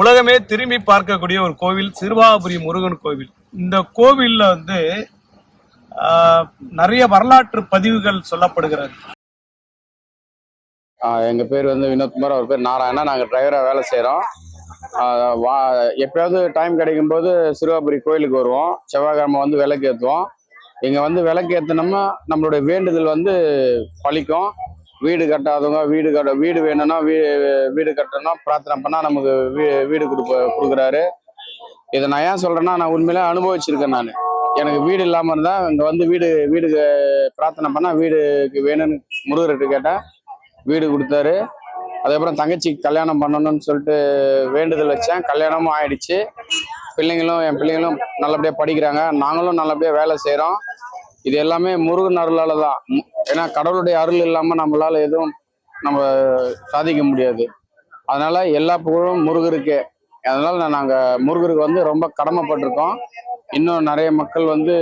உலகமே திரும்பி பார்க்கக்கூடிய ஒரு கோவில் சிறுவாபுரி முருகன் கோவில். இந்த கோவிலில் வந்து நிறைய வரலாற்று பதிவுகள் சொல்லப்படுகிறது. எங்கள் எங்க பேர் வந்து வினோத்குமார் அவர் பேர் நாராயணா. நாங்கள் டிரைவரா வேலை செய்கிறோம் வா எப்பயாவது டைம் கிடைக்கும் போது சிறுவாபுரி கோயிலுக்கு வருவோம். செவ்வாய்க்கிழமை வந்து விளக்கு ஏற்றுவோம் இங்கே வந்து விளக்கு ஏற்றினோம்னா நம்மளுடைய வேண்டுதல் வந்து பழிக்கும். வீடு கட்டாதவங்க வீடு கட்ட வீடு வேணும்னா வீ வீடு கட்டணும் பிரார்த்தனை பண்ணால் நமக்கு வீ வீடு கொடுப்ப கொடுக்குறாரு. இதை நான் ஏன் சொல்கிறேன்னா நான் உண்மையிலே அனுபவிச்சிருக்கேன் நான். எனக்கு வீடு இல்லாமல் இருந்தால் இங்கே வந்து வீடு வீடு பிரார்த்தனை பண்ணால் வீடுக்கு வேணும்னு முருகர்கிட்ட கேட்டேன். வீடு கொடுத்தாரு. அதுக்கப்புறம் தங்கச்சிக்கு கல்யாணம் பண்ணணும்னு சொல்லிட்டு வேண்டுதல் வச்சேன். கல்யாணமும் ஆயிடுச்சு. பிள்ளைங்களும் என் பிள்ளைங்களும் நல்லபடியாக படிக்கிறாங்க. நாங்களும் நல்லபடியாக வேலை செய்கிறோம் இது எல்லாமே முருகன் அருளால தான் ஏன்னா கடவுளுடைய அருள் இல்லாமல் நம்மளால எதுவும் நம்ம சாதிக்க முடியாது. அதனால எல்லா புகழும் முருகருக்கே. அதனால நாங்கள் முருகருக்கு வந்து ரொம்ப கடமைப்பட்டிருக்கோம். இன்னும் நிறைய மக்கள் வந்து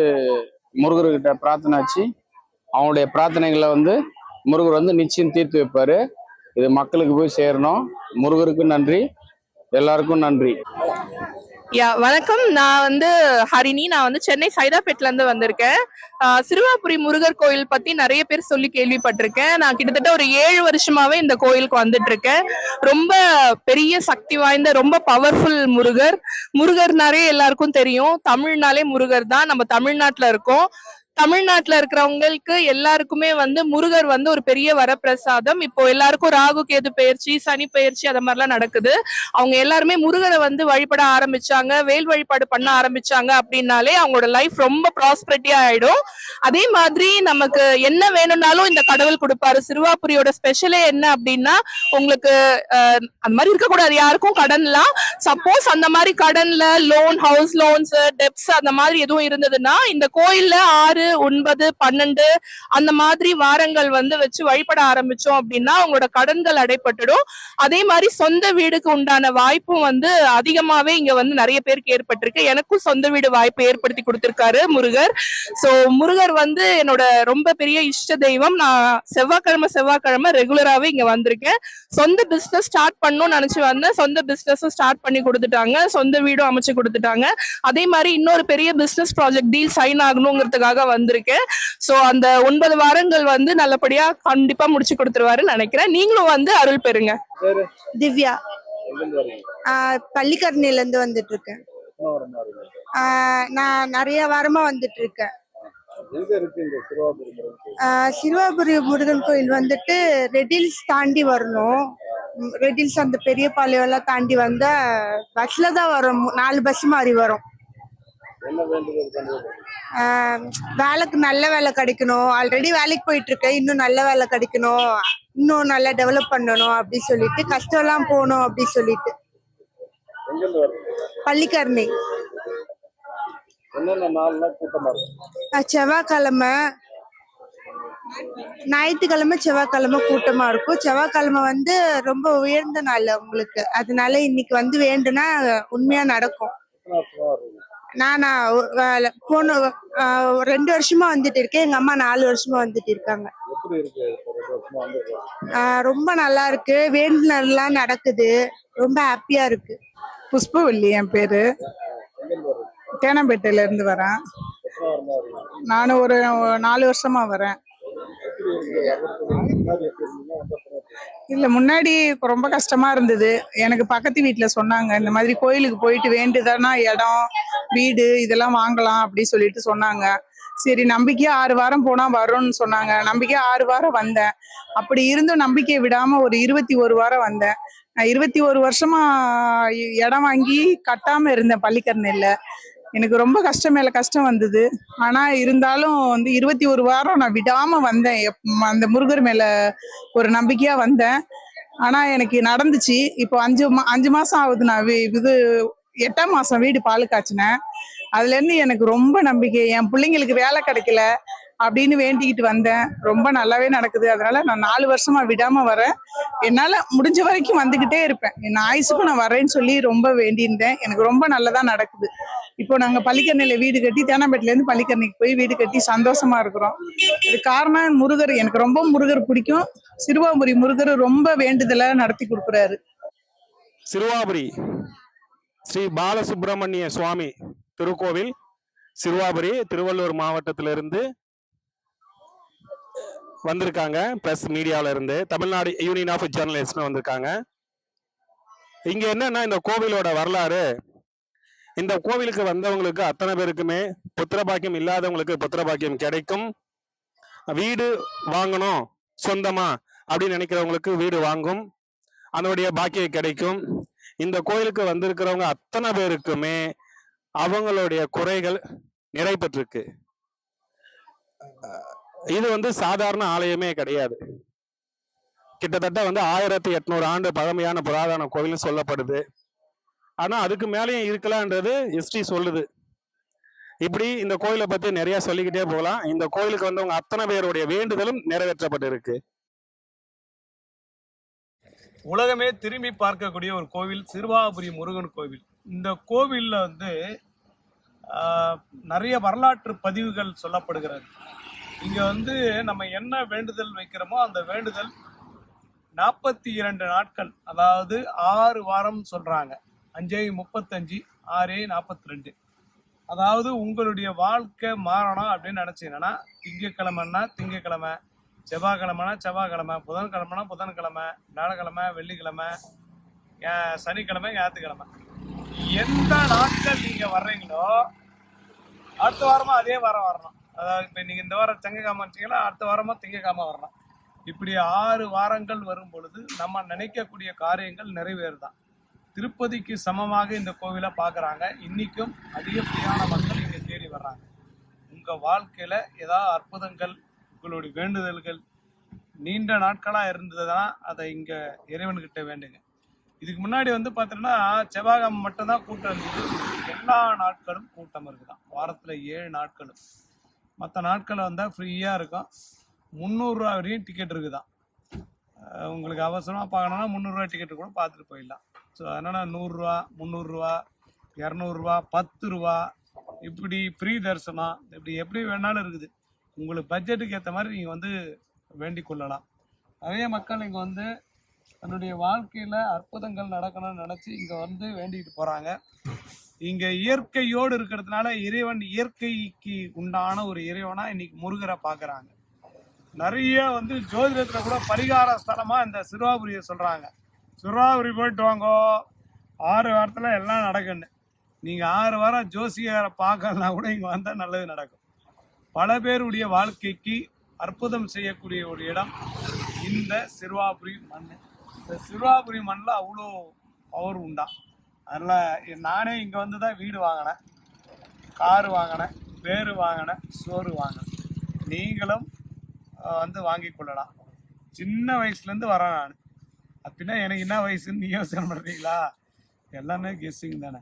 முருகர்கிட்ட பிரார்த்தனை வச்சு அவங்களுடைய பிரார்த்தனைகளை வந்து முருகர் வந்து நிச்சயம் தீர்த்து வைப்பாரு. இது மக்களுக்கு போய் சேரணும். முருகருக்கும் நன்றி. எல்லாருக்கும் நன்றி. யா வணக்கம். நான் வந்து ஹரிணி. நான் வந்து சென்னை சைதாப்பேட்ல இருந்து வந்திருக்கேன் சிறுவாபுரி முருகர் கோயில் பத்தி நிறைய பேர் சொல்லி கேள்விப்பட்டிருக்கேன். நான் கிட்டத்தட்ட ஒரு ஏழு வருஷமாவே இந்த கோயிலுக்கு வந்துட்டு இருக்கேன் ரொம்ப பெரிய சக்தி வாய்ந்த ரொம்ப பவர்ஃபுல் முருகர். முருகர்னாலே எல்லாருக்கும் தெரியும். தமிழ்னாலே முருகர் தான். நம்ம தமிழ்நாட்டுல இருக்கோம். தமிழ்நாட்டுல இருக்கிறவங்களுக்கு எல்லாருக்குமே வந்து முருகர் வந்து ஒரு பெரிய வரப்பிரசாதம். இப்போ எல்லாருக்கும் ராகு கேது பயிற்சி சனி பயிற்சி அது மாதிரிலாம் நடக்குது. அவங்க எல்லாருமே முருகரை வந்து வழிபட ஆரம்பிச்சாங்க வேல் வழிபாடு பண்ண ஆரம்பிச்சாங்க அப்படின்னாலே அவங்களோட லைஃப் ரொம்ப ப்ராஸ்பரிட்டியா ஆயிடும். அதே மாதிரி நமக்கு என்ன வேணும்னாலும் இந்த கடவுள் கொடுப்பாரு. சிறுவாபுரியோட ஸ்பெஷலே என்ன அப்படின்னா உங்களுக்கு அந்த மாதிரி இருக்கக்கூடாது. யாருக்கும் கடன்லாம் சப்போஸ் அந்த மாதிரி கடன்ல லோன் ஹவுஸ் லோன்ஸ் டெப்ஸ் அந்த மாதிரி எதுவும் இருந்ததுன்னா இந்த கோயில்ல ஆறு ஒன்பது பன்னெண்டு அந்த மாதிரி வாரங்கள் வந்து வச்சு வழிபட ஆரம்பிச்சோம் அப்படின்னா அவங்களோட கடன்கள் அடைப்பட்டுடும். அதே மாதிரி சொந்த வீடுக்கு உண்டான வாய்ப்பும் வந்து அதிகமாவே இங்க வந்து நிறைய பேருக்கு ஏற்பட்டிருக்கு. எனக்கும் சொந்த வீடு வாய்ப்பு ஏற்படுத்தி கொடுத்திருக்காரு முருகர். சோ முருகர் வந்து என்னோட ரொம்ப பெரிய இஷ்ட தெய்வம். நான் செவ்வாய்க்கிழமை செவ்வாய்க்கிழமை ரெகுலராகவே இங்க வந்திருக்கேன். சொந்த பிசினஸ் ஸ்டார்ட் பண்ணணும்னு நினைச்சு வந்தேன். சொந்த பிஸ்னஸும் ஸ்டார்ட் பண்ணி கொடுத்துட்டாங்க. சொந்த வீடும் அமைச்சு கொடுத்துட்டாங்க. அதே மாதிரி இன்னொரு பெரிய பிசினஸ் ப்ராஜெக்ட் டீல் சைன் ஆகணுங்கிறதுக்காக வந்திருக்கேன் சோ அந்த ஒன்பது வாரங்கள் வந்து நல்லபடியா கண்டிப்பா முடிச்சு கொடுத்துருவாருன்னு நினைக்கிறேன். நீங்களும் வந்து அருள் பெறுங்க. திவ்யா. பள்ளிக்கரணையில இருந்து வந்துட்டு இருக்கேன் நான் நிறைய வாரமா வந்துட்டு இருக்கேன் சிறுவாபுரி முருகன் கோயில்? வந்துட்டு ரெடில்ஸ் தாண்டி வரணும். ரெடில்ஸ் அந்த பெரிய பாளையம் எல்லாம் தாண்டி வந்தா பஸ்ல தான் வரும். நாலு பஸ் மாறி வரும். வேலைக்கு நல்ல வேலை கிடைக்கணும். ஆல்ரெடி வேலைக்கு போயிட்டு இருக்கேன் இன்னும் நல்ல வேலை கிடைக்கணும். இன்னும் நல்லா டெவலப் பண்ணணும் அப்படி சொல்லிட்டு கஷ்டம்லாம் போகணும் அப்படி சொல்லிட்டு. பள்ளிக்கரணை. செவ்வாய்க்கிழமை. ஞாயிற்றுக்கிழமை செவ்வாய்க்கிழமை கூட்டமா இருக்கும். செவ்வாய்க்கிழமை வந்து ரொம்ப உயர்ந்த நாள் உங்களுக்கு. அதனால இன்னைக்கு வந்து வேண்டுனா உண்மையா நடக்கும். நானா போன ஒரு ரெண்டு வருஷமா வந்துட்டு இருக்கேன். எங்க அம்மா நாலு வருஷமா வந்துட்டு இருக்காங்க. ரொம்ப நல்லா இருக்கு. வேண்டுனதெல்லாம் நடக்குது. ரொம்ப ஹாப்பியா இருக்கு. புஷ்பவல்லி என் பேரு. தேனாம்பேட்டையில இருந்து வரேன். நானும் ஒரு நாலு வருஷமா வரேன். இல்ல முன்னாடி ரொம்ப கஷ்டமா இருந்தது. எனக்கு பக்கத்து வீட்டுல சொன்னாங்க இந்த மாதிரி கோயிலுக்கு போயிட்டு வேண்டுதானா இடம் வீடு இதெல்லாம் வாங்கலாம் அப்படி சொல்லிட்டு சொன்னாங்க. சரி நம்பிக்கையா ஆறு வாரம் போனா வரும்னு சொன்னாங்க. நம்பிக்கையா ஆறு வாரம் வந்தேன். அப்படி இருந்தும் நம்பிக்கையை விடாம ஒரு இருபத்தி ஒரு வாரம் வந்தேன். நான் இருபத்தி ஒரு வருஷமா இடம் வாங்கி கட்டாம இருந்தேன் பள்ளிக்கரணையில. எனக்கு ரொம்ப கஷ்டம் மேல கஷ்டம் வந்தது. ஆனா இருந்தாலும் வந்து இருபத்தி ஒரு வாரம் நான் விடாம வந்தேன். எப்- அந்த முருகர் மேல ஒரு நம்பிக்கையா வந்தேன். ஆனா எனக்கு நடந்துச்சு. இப்போ அஞ்சு மா- அஞ்சு மாசம் ஆகுது நான் வி- இது எட்டாம் மாசம் வீடு பால் காய்ச்சினேன். அதுல இருந்து எனக்கு ரொம்ப நம்பிக்கை என் பிள்ளைங்களுக்கு வேலை கிடைக்கல அப்படின்னு வேண்டிக்கிட்டு வந்தேன். ரொம்ப நல்லாவே நடக்குது. அதனால நான் நாலு வருஷமா விடாம வரேன். என்னால முடிஞ்ச வரைக்கும் வந்துகிட்டே இருப்பேன். என் ஆயுசுக்கும் நான் வரேன்னு சொல்லி ரொம்ப வேண்டியிருந்தேன். எனக்கு ரொம்ப நல்லதா நடக்குது. இப்போ நாங்க பள்ளிக்கரணையில வீடு கட்டி தேனாம்பேட்டில இருந்து பள்ளிக்கரணைக்கு போய் வீடு கட்டி சந்தோஷமா இருக்கிறோம். இது காரணம் முருகர். எனக்கு ரொம்ப முருகர் பிடிக்கும். சிறுவாபுரி முருகர் ரொம்ப வேண்டுதலை நடத்தி கொடுக்குறாரு. சிறுவாபுரி ஸ்ரீ பாலசுப்பிரமணிய சுவாமி திருக்கோவில் சிறுவாபுரி திருவள்ளூர் மாவட்டத்திலிருந்து வந்திருக்காங்க. பிரஸ் மீடியால இருந்து தமிழ்நாடு யூனியன் ஆஃப் ஜேர்னலிஸ்ட் வந்திருக்காங்க. இங்க என்னன்னா இந்த கோவிலோட வரலாறு இந்த கோவிலுக்கு வந்தவங்களுக்கு அத்தனை பேருக்குமே புத்திரபாக்கியம் இல்லாதவங்களுக்கு புத்திரபாக்கியம் கிடைக்கும். வீடு வாங்கணும் சொந்தமா அப்படின்னு நினைக்கிறவங்களுக்கு வீடு வாங்கும். அதனுடைய பாக்கியம் கிடைக்கும். இந்த கோயிலுக்கு வந்திருக்கிறவங்க அத்தனை பேருக்குமே அவங்களுடைய குறைகள் நிறைப்பட்டிருக்கு இது வந்து சாதாரண ஆலயமே கிடையாது. கிட்டத்தட்ட வந்து ஆயிரத்தி எட்நூறு ஆண்டு பழமையான புராதன கோவில்னு சொல்லப்படுது. ஆனால் அதுக்கு மேலேயும் இருக்கலான்றது ஹிஸ்ட்ரி சொல்லுது. இப்படி இந்த கோயிலை பற்றி நிறையா சொல்லிக்கிட்டே போகலாம். இந்த கோயிலுக்கு வந்தவங்க அத்தனை பேருடைய வேண்டுதலும் நிறைவேற்றப்பட்டிருக்கு. உலகமே திரும்பி பார்க்கக்கூடிய ஒரு கோவில் சிறுவாபுரி முருகன் கோவில். இந்த கோவிலில் வந்து நிறைய வரலாற்று பதிவுகள் சொல்லப்படுகிறது. இங்கே வந்து நம்ம என்ன வேண்டுதல் வைக்கிறோமோ அந்த வேண்டுதல் நாற்பத்தி இரண்டு நாட்கள் அதாவது ஆறு வாரம் சொல்கிறாங்க அஞ்சே முப்பத்தஞ்சு ஆறு நாற்பத்தி ரெண்டு அதாவது உங்களுடைய வாழ்க்கை மாறணும் அப்படின்னு நினச்சிங்கன்னா திங்கக்கிழமைன்னா திங்கக்கிழமை செவ்வாய்க்கிழமைனா செவ்வாய்க்கிழமை புதன்கிழமைனா புதன்கிழமை வியாழக்கிழமை வெள்ளிக்கிழமை ஏ- சனிக்கிழமை ஞாயிற்றுக்கிழமை. எந்த நாட்கள் நீங்கள் வர்றீங்களோ அடுத்த வாரமாக அதே வாரம் வரணும். அதாவது இப்போ நீங்கள் இந்த வாரம் திங்கக்கிழமை வச்சிங்கன்னா அடுத்த வாரமாக திங்கக்காம வரணும். இப்படி ஆறு வாரங்கள் வரும் பொழுது நம்ம நினைக்கக்கூடிய காரியங்கள் நிறைவேறுதான். திருப்பதிக்கு சமமாக இந்த கோவிலை பார்க்குறாங்க. இன்னைக்கும் அதிகப்படியான மக்கள் இங்க தேடி வர்றாங்க. உங்க வாழ்க்கையில ஏதாவது அற்புதங்கள் உங்களுடைய வேண்டுதல்கள் நீண்ட நாட்களா இருந்ததுன்னா அதை இங்க இறைவன்கிட்ட வேண்டுங்க. இதுக்கு முன்னாடி வந்து பார்த்தீங்கன்னா செவ்வாய்க்கிழமை மட்டும்தான் கூட்டம் இருந்தது. எல்லா நாட்களும் கூட்டம் இருக்குதான். வாரத்தில் ஏழு நாட்களும். மற்ற நாட்களில் வந்தால் ஃப்ரீயாக இருக்கும். முந்நூறுரூவா வரையும் டிக்கெட் இருக்குதான். உங்களுக்கு அவசரமாக பார்க்கணுன்னா முந்நூறுரூவா டிக்கெட்டு கூட பார்த்துட்டு போயிடலாம். ஸோ அதனால் நூறுரூவா முந்நூறுரூவா இரநூறுவா பத்து ரூபா இப்படி ஃப்ரீ தரிசனம் இப்படி எப்படி வேணாலும் இருக்குது. உங்களுக்கு பட்ஜெட்டுக்கு ஏற்ற மாதிரி நீங்கள் வந்து வேண்டிக் கொள்ளலாம். நிறைய மக்கள் இங்கே வந்து தன்னுடைய வாழ்க்கையில் அற்புதங்கள் நடக்கணும்னு நினச்சி இங்கே வந்து வேண்டிக்கிட்டு போகிறாங்க இங்கே இயற்கையோடு இருக்கிறதுனால இறைவன் இயற்கைக்கு உண்டான ஒரு இறைவனாக இன்னைக்கு முருகரை பார்க்குறாங்க நிறைய வந்து ஜோதிடத்தில் கூட பரிகார ஸ்தலமாக இந்த சிறுவாபுரியை சொல்கிறாங்க சிறுவாபுரி போயிட்டு வாங்கோ ஆறு வாரத்தில் எல்லாம் நடக்குன்னு. நீங்கள் ஆறு வாரம் ஜோசியரை பார்க்கலனா கூட இங்கே வந்தால் நல்லது நடக்கும். பல பேருடைய வாழ்க்கைக்கு அற்புதம் செய்யக்கூடிய ஒரு இடம் இந்த சிறுவாபுரி மண். இந்த சிறுவாபுரி மண்ணில் அவ்வளோ பவர் உண்டா. அதில் நானே இங்கே வந்து தான் வீடு வாங்கினேன். காரு வாங்கினேன். பேர் வாங்கினேன். சோறு வாங்கினேன். நீங்களும் வந்து வாங்கி கொள்ளலாம். சின்ன வயசுலேருந்து வரேன் நான். அப்படின்னா எனக்கு என்ன வயசுன்னு நீ யோசனை பண்ணுறீங்களா எல்லாமே கெஸ்ஸிங் தானே.